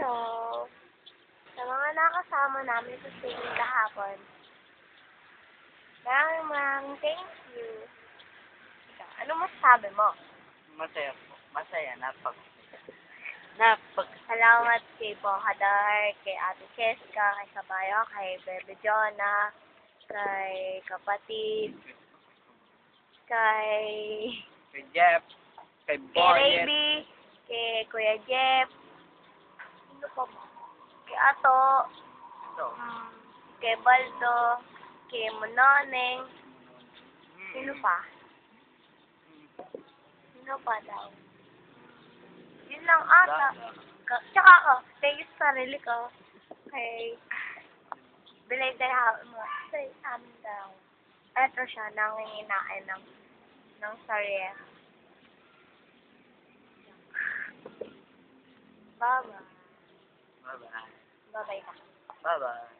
Hello. Sa mga nakasama namin sa singing kahapon. Maraming maraming thank you. Ikaw, ano masasabi mo? Masaya po. Masaya. Napag... Napag... Salamat kay Bokadar, kay Ate Cheska, kay Kabayo, kay Bebe Jonah, kay kapatid, kay, Kay Jeff. Kay kay Boyet. Raby, kay Kuya Jeff, sino pa ba? Kay Ato, mm, kay Baldo, kay Mononeng, sino pa? Sino pa daw? Yun lang ata. Ka- Tsaka ako, thank you sa sarili ko. Kay, bilay tayo mo sa amin daw. Eto siya, nanginginain ng, ng sarili. Bye-bye. Bye-bye. Bye-bye ka. Bye-bye.